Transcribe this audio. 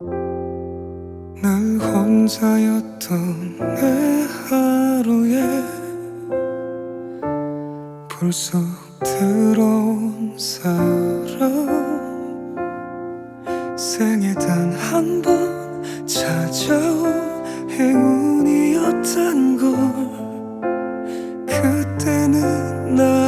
나 혼자였던 내 하루에 불쑥 들어온 사람. 생애 단 한 번 찾아온 행운이었던 걸. 그때는 나